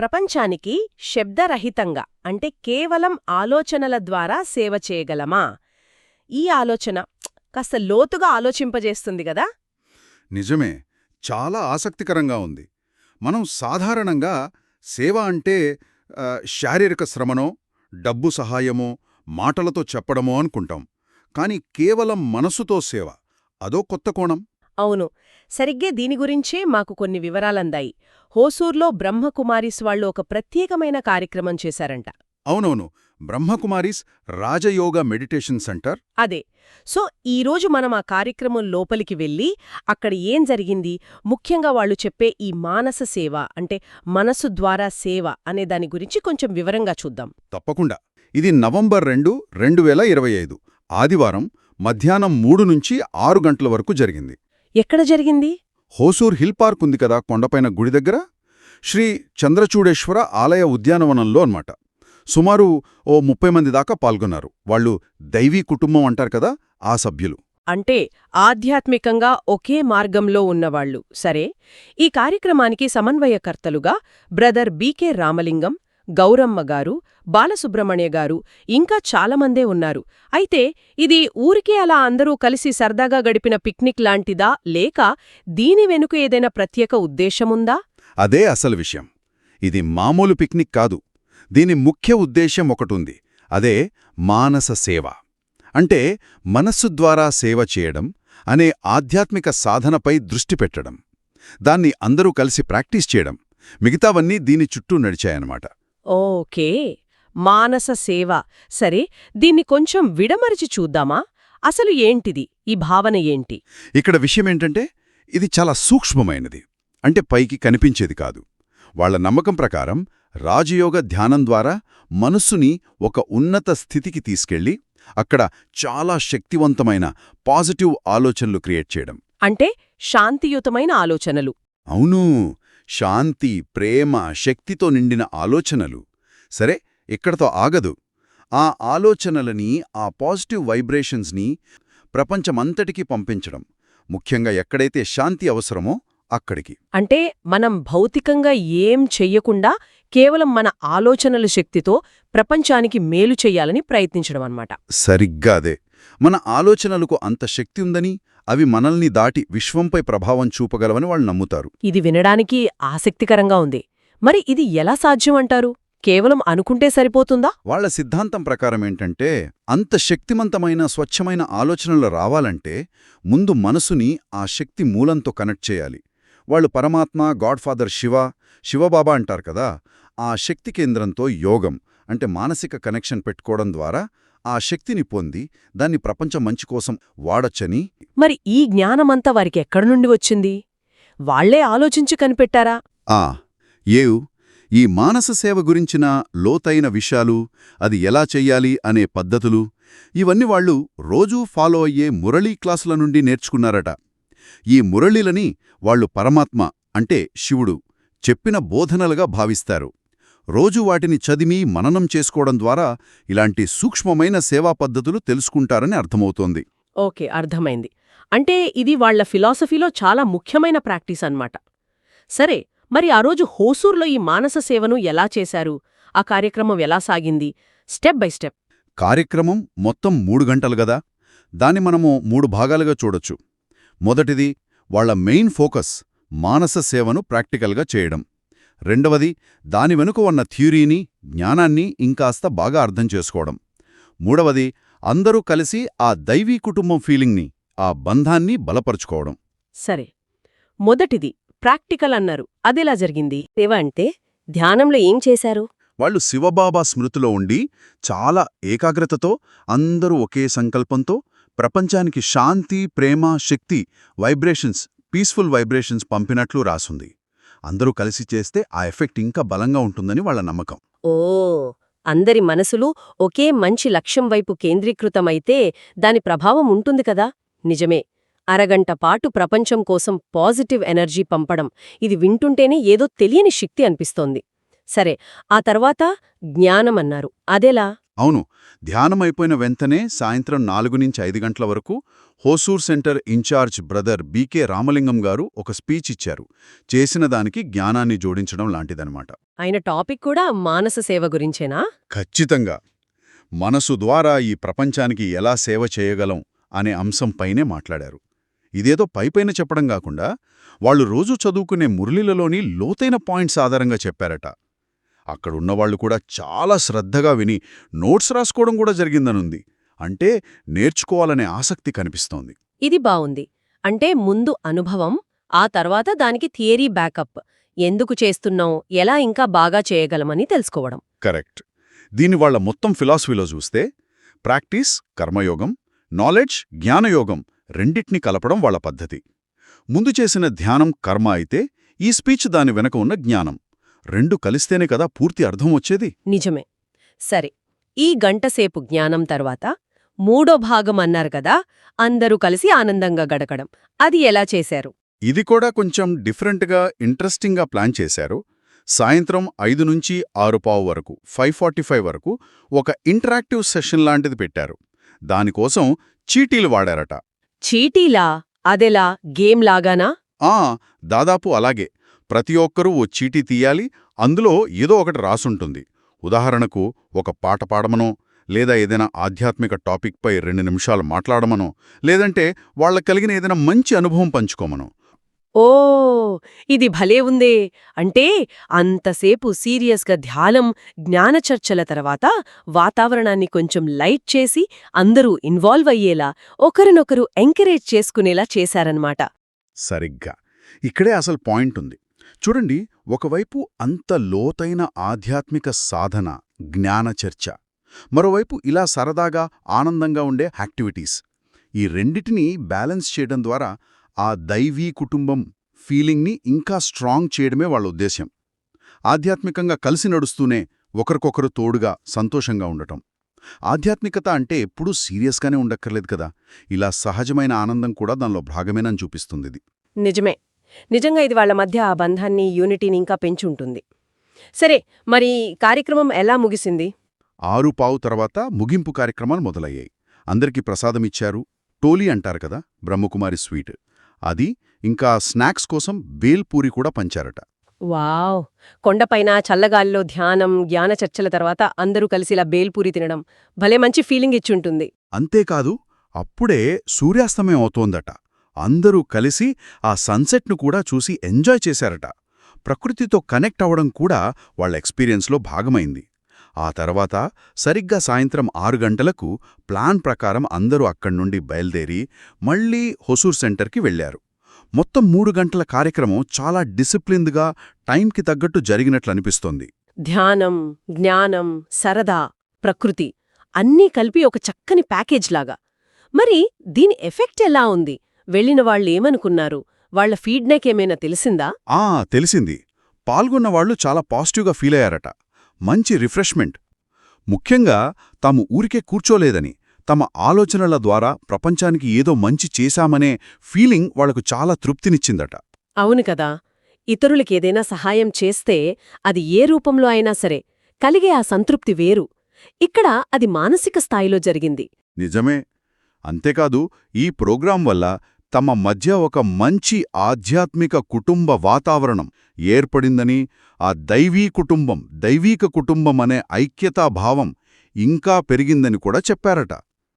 ప్రపంచానికి శబ్దరహితంగా అంటే కేవలం ఆలోచనల ద్వారా సేవ చేయగలమా? ఈ ఆలోచన కాస్త లోతుగా ఆలోచింపజేస్తుంది గదా నిజమే. చాలా ఆసక్తికరంగా ఉంది. మనం సాధారణంగా సేవ అంటే శారీరక శ్రమనో డబ్బు సహాయమో మాటలతో చెప్పడమో అనుకుంటాం. కాని కేవలం మనసుతో సేవ అదో కొత్త కోణం? అవును. సరిగ్గా దీని గురించే మాకు కొన్ని వివరాలందాయి. హోసూర్లో బ్రహ్మకుమారిస్ వాళ్ళు ఒక ప్రత్యేకమైన కార్యక్రమం చేశారంట. అవునవును. బ్రహ్మకుమారీస్ రాజయోగ మెడిటేషన్ సెంటర్? అదే. సో ఈరోజు మనం ఆ కార్యక్రమం లోపలికి వెళ్ళి అక్కడ ఏం జరిగింది? ముఖ్యంగా వాళ్ళు చెప్పే ఈ మానస సేవ అంటే మనసు ద్వారా సేవ అనే దాని గురించి కొంచెం వివరంగా చూద్దాం. తప్పకుండా. ఇది నవంబర్ రెండు రెండు వేల ఇరవై ఐదు. ఆదివారం మధ్యాహ్నం మూడు నుంచి ఆరు గంటల వరకు జరిగింది. ఎక్కడ జరిగింది? హోసూర్ హిల్ పార్క్ ఉంది కదా కొండపైన గుడి దగ్గర? శ్రీ చంద్రచూడేశ్వర ఆలయ ఉద్యానవనంలో అన్నమాట. సుమారు ఓ ముప్పై మంది దాకా పాల్గొన్నారు. వాళ్ళు దైవీ కుటుంబం అంటారు కదా ఆ సభ్యులు. అంటే ఆధ్యాత్మికంగా ఒకే మార్గంలో ఉన్నవాళ్ళు సరే ఈ కార్యక్రమానికి సమన్వయకర్తలుగా బ్రదర్ బీకే రామలింగం గౌరమ్మ గారు బాలసుబ్రహ్మణ్య గారు ఇంకా చాలామందే ఉన్నారు. అయితే ఇది ఊరికే అలా అందరూ కలిసి సరదాగా గడిపిన పిక్నిక్ లాంటిదా? లేక దీని వెనుక ఏదైనా ప్రత్యేక ఉద్దేశముందా? అదే అసలు విషయం. ఇది మామూలు పిక్నిక్ కాదు. దీని ముఖ్య ఉద్దేశ్యం ఒకటుంది. అదే మానస సేవ. అంటే మనస్సు ద్వారా సేవ చేయడం అనే ఆధ్యాత్మిక సాధనపై దృష్టి పెట్టడం. దాన్ని అందరూ కలిసి ప్రాక్టీస్ చేయడం. మిగతావన్నీ దీని చుట్టూ నడిచాయన్నమాట. ఓకే. మానస సేవ. సరే దీన్ని కొంచెం విడమరిచి చూద్దామా? అసలు ఏంటిది? ఈ భావన ఏంటి? ఇక్కడ విషయమేంటంటే ఇది చాలా సూక్ష్మమైనది. అంటే పైకి కనిపించేది కాదు. వాళ్ళ నమ్మకం ప్రకారం రాజయోగ ధ్యానం ద్వారా మనస్సుని ఒక ఉన్నత స్థితికి తీసుకెళ్ళి అక్కడ చాలా శక్తివంతమైన పాజిటివ్ ఆలోచనలు క్రియేట్ చేయడం. అంటే శాంతియుతమైన ఆలోచనలు. అవును. శాంతి ప్రేమ శక్తితో నిండిన ఆలోచనలు. సరే ఇక్కడతో ఆగదు. ఆ ఆలోచనలని ఆ పాజిటివ్ వైబ్రేషన్స్ని ప్రపంచమంతటికీ పంపించడం. ముఖ్యంగా ఎక్కడైతే శాంతి అవసరమో అక్కడికి. అంటే మనం భౌతికంగా ఏం చెయ్యకుండా కేవలం మన ఆలోచనల శక్తితో ప్రపంచానికి మేలు చెయ్యాలని ప్రయత్నించడం అన్నమాట. సరిగ్గా అదే. మన ఆలోచనలకు అంత శక్తి ఉందని అవి మనల్ని దాటి విశ్వంపై ప్రభావం చూపగలవని వాళ్ళు నమ్ముతారు. ఇది వినడానికి ఆసక్తికరంగా ఉంది. మరి ఇది ఎలా సాధ్యం అంటారు? కేవలం అనుకుంటే సరిపోతుందా? వాళ్ళ సిద్ధాంతం ప్రకారం ఏంటంటే అంత శక్తిమంతమైన స్వచ్ఛమైన ఆలోచనలు రావాలంటే ముందు మనసుని ఆ శక్తి మూలంతో కనెక్ట్ చేయాలి. వాళ్ళు పరమాత్మ గాడ్ఫాదర్ శివ శివబాబా అంటారు కదా ఆ శక్తి కేంద్రంతో యోగం అంటే మానసిక కనెక్షన్ పెట్టుకోవడం ద్వారా ఆ శక్తిని పొంది దాన్ని ప్రపంచం మంచి కోసం వాడొచ్చని మరి ఈ జ్ఞానమంతా వారికి ఎక్కడి నుండి వచ్చింది? వాళ్ళే ఆలోచించి కనిపెట్టారా? ఆ ఏవ్ ఈ మానస సేవ గురించిన లోతైన విషయాలు అది ఎలా చెయ్యాలి అనే పద్ధతులు ఇవన్నీ వాళ్ళు రోజూ ఫాలో అయ్యే మురళీ క్లాసుల నుండి నేర్చుకున్నారట. ఈ మురళిలని వాళ్ళు పరమాత్మ అంటే శివుడు చెప్పిన బోధనలుగా భావిస్తారు. రోజు వాటిని చదివి మననం చేసుకోవడం ద్వారా ఇలాంటి సూక్ష్మమైన సేవా పద్ధతులు తెలుసుకుంటారని అర్థమవుతోంది. ఓకే అర్థమైంది. అంటే ఇది వాళ్ళ ఫిలాసఫీలో చాలా ముఖ్యమైన ప్రాక్టీస్ అన్నమాట. సరే మరి ఆ రోజు హోసూర్లో ఈ మానస సేవను ఎలా చేశారు? ఆ కార్యక్రమం ఎలా సాగింది? Step by step. కార్యక్రమం మొత్తం మూడు గంటలు గదా? దాన్ని మనము మూడు భాగాలుగా చూడొచ్చు. మొదటిది వాళ్ళ మెయిన్ ఫోకస్ మానస సేవను ప్రాక్టికల్గా చేయడం. రెండవది దాని వెనుక ఉన్న థ్యూరీని జ్ఞానాన్ని ఇంకాస్త బాగా అర్థం చేసుకోవడం. మూడవది అందరూ కలిసి ఆ దైవీ కుటుంబం ఫీలింగ్ని ఆ బంధాన్ని బలపరుచుకోవడం. సరే. మొదటిది ప్రాక్టికల్ అన్నారు. అదెలా జరిగింది? సేవ అంటే ధ్యానంలో ఏం చేశారు? వాళ్ళు శివబాబా స్మృతిలో ఉండి చాలా ఏకాగ్రతతో అందరూ ఒకే సంకల్పంతో ప్రపంచానికి శాంతి ప్రేమ శక్తి వైబ్రేషన్స్ పీస్ఫుల్ వైబ్రేషన్స్ పంపినట్లు రాసుంది. అందరూ కలిసి చేస్తే ఆ ఎఫెక్ట్ ఇంకా బలంగా ఉంటుందని వాళ్ళ నమ్మకం. ఓ అందరి మనసులు ఒకే మంచి లక్ష్యం వైపు కేంద్రీకృతమైతే దాని ప్రభావం ఉంటుంది కదా? నిజమే. అరగంట పాటు ప్రపంచం కోసం పాజిటివ్ ఎనర్జీ పంపడం ఇది వింటుంటేనే ఏదో తెలియని శక్తి అనిపిస్తోంది. సరే ఆ తర్వాత జ్ఞానం అన్నారు అదెలా? అవును ధ్యానం అయిపోయిన వెంటనే సాయంత్రం నాలుగు నుంచి ఐదు గంటల వరకు Hosur center incharge brother BK Ramalingam garu ఒక స్పీచ్ ఇచ్చారు. చేసిన దానికి జ్ఞానాన్ని జోడించడం లాంటిదనమాట ఆయన టాపిక్ కూడా మానస సేవ గురించేనా? ఖచ్చితంగా. మనసు ద్వారా ఈ ప్రపంచానికి ఎలా సేవ చేయగలం అనే అంశంపైనే మాట్లాడారు. ఇదేదో పైపైన చెప్పడం కాకుండా వాళ్ళు రోజూ చదువుకునే మురళిలలోని లోతైన పాయింట్స్ ఆధారంగా చెప్పారట. అక్కడున్నవాళ్ళు కూడా చాలా శ్రద్ధగా విని నోట్స్ రాసుకోవడం కూడా జరిగిందనుంది. అంటే నేర్చుకోవాలనే ఆసక్తి కనిపిస్తోంది. ఇది బావుంది. అంటే ముందు అనుభవం ఆ తర్వాత దానికి థియరీ బ్యాకప్. ఎందుకు చేస్తున్నాం ఎలా ఇంకా బాగా చేయగలమని తెలుసుకోవడం. కరెక్ట్. దీని వాళ్ళ మొత్తం ఫిలాసఫీలో చూస్తే ప్రాక్టీస్ కర్మయోగం నాలెడ్జ్ జ్ఞానయోగం రెండిటిని కలపడం వాళ్ళ పద్ధతి. ముందు చేసిన ధ్యానం కర్మ అయితే ఈ స్పీచ్ దాని వెనక ఉన్న జ్ఞానం. రెండు కలిస్తేనే కదా పూర్తి అర్థం వచ్చేది? నిజమే. సరే ఈ గంటసేపు జ్ఞానం తర్వాత మూడో భాగం అన్నారు కదా అందరూ కలిసి ఆనందంగా గడకడం అది ఎలా చేశారు? ఇది కూడా కొంచెం డిఫరెంట్గా ఇంట్రెస్టింగ్గా ప్లాన్ చేశారు. సాయంత్రం ఐదు నుంచి ఆరు పావు వరకు ఫైవ్ ఫార్టీ ఫైవ్ వరకు ఒక ఇంటరాక్టివ్ సెషన్ లాంటిది పెట్టారు. దానికోసం చీటీలు వాడారట. చీటీలా? అదెలా? గేమ్ లాగానా? ఆ దాదాపు అలాగే. ప్రతి ఒక్కరూ ఓ చీటీ తీయాలి అందులో ఏదో ఒకటి రాసుంటుంది. ఉదాహరణకు ఒక పాట పాడమనో లేదా ఏదైనా ఆధ్యాత్మిక టాపిక్పై రెండు నిమిషాలు మాట్లాడమనో లేదంటే వాళ్ళ కలిగిన ఏదైనా మంచి అనుభవం పంచుకోమనో. ఓ ఇది భలే ఉందే! అంటే అంతసేపు సీరియస్గా ధ్యానం జ్ఞాన చర్చల తర్వాత వాతావరణాన్ని కొంచెం లైట్ చేసి అందరూ ఇన్వాల్వ్ అయ్యేలా ఒకరినొకరు ఎంకరేజ్ చేసుకునేలా చేశారన్నమాట. సరిగ్గా. ఇక్కడే అసలు పాయింట్ ఉంది. చూడండి ఒకవైపు అంత లోతైన ఆధ్యాత్మిక సాధన జ్ఞాన చర్చ మరోవైపు ఇలా సరదాగా ఆనందంగా ఉండే యాక్టివిటీస్. ఈ రెండిటినీ బ్యాలెన్స్ చేయడం ద్వారా ఆ దైవీ కుటుంబం ఫీలింగ్ని ఇంకా స్ట్రాంగ్ చేయడమే వాళ్ళ ఉద్దేశ్యం. ఆధ్యాత్మికంగా కలిసి నడుస్తూనే ఒకరికొకరు తోడుగా సంతోషంగా ఉండటం. ఆధ్యాత్మికత అంటే ఎప్పుడూ సీరియస్గానే ఉండక్కర్లేదు కదా! ఇలా సహజమైన ఆనందం కూడా దానిలో భాగమేనని చూపిస్తుంది నిజమే. నిజంగా ఇది వాళ్ళ మధ్య ఆ బంధాన్ని యూనిటీని ఇంకా పెంచుంటుంది. సరే మరి కార్యక్రమం ఎలా ముగిసింది? ఆరు పావు తర్వాత ముగింపు కార్యక్రమాలు మొదలయ్యాయి. అందరికీ ప్రసాదమిచ్చారు టోలీ అంటారు కదా బ్రహ్మకుమారి స్వీట్. అది ఇంకా స్నాక్స్ కోసం బేల్పూరి కూడా పంచారట. వావ్! కొండపైన చల్లగాలిలో ధ్యానం జ్ఞాన చర్చల తర్వాత అందరూ కలిసి ఇలా బేల్పూరి తినడం భలే మంచి ఫీలింగ్ ఇచ్చుంటుంది. అంతేకాదు అప్పుడే సూర్యాస్తమయం అవుతోందట. అందరూ కలిసి ఆ సన్సెట్ను కూడా చూసి ఎంజాయ్ చేశారట. ప్రకృతితో కనెక్ట్ అవ్వడం కూడా వాళ్ళ ఎక్స్పీరియన్స్లో భాగమైంది. ఆ తర్వాత సరిగ్గా సాయంత్రం ఆరు గంటలకు ప్లాన్ ప్రకారం అందరూ అక్కడ్నుండి బయల్దేరి మళ్ళీ హొసూర్ సెంటర్కి వెళ్ళారు మొత్తం మూడు గంటల కార్యక్రమం చాలా డిసిప్లిన్డ్గా టైంకి తగ్గట్టు జరిగినట్లు అనిపిస్తోంది. ధ్యానం జ్ఞానం సరదా ప్రకృతి అన్నీ కలిపి ఒక చక్కని ప్యాకేజ్ లాగా మరి దీని ఎఫెక్ట్ ఎలా ఉంది? వెళ్ళిన వాళ్ళేమనుకున్నారు? వాళ్ళ ఫీడ్బ్యాక్ ఏమైనా తెలిసిందా? ఆ తెలిసింది. పాల్గొన్నవాళ్ళు చాలా పాజిటివ్గా ఫీల్ అయ్యారట. మంచి రిఫ్రెష్మెంట్. ముఖ్యంగా తాము ఊరికే కూర్చోలేదని తమ ఆలోచనల ద్వారా ప్రపంచానికి ఏదో మంచి చేశామనే ఫీలింగ్ వాళ్ళకు చాలా తృప్తినిచ్చిందట. అవును కదా. ఇతరులకేదైనా సహాయం చేస్తే అది ఏ రూపంలో అయినా సరే కలిగే ఆ సంతృప్తి వేరు. ఇక్కడ అది మానసిక స్థాయిలో జరిగింది. నిజమే. అంతేకాదు ఈ ప్రోగ్రాం వల్ల తమ మధ్య ఒక మంచి ఆధ్యాత్మిక కుటుంబ వాతావరణం ఏర్పడిందని ఆ దైవీ కుటుంబం దైవీక కుటుంబం అనే ఐక్యతాభావం ఇంకా పెరిగిందని కూడా చెప్పారట.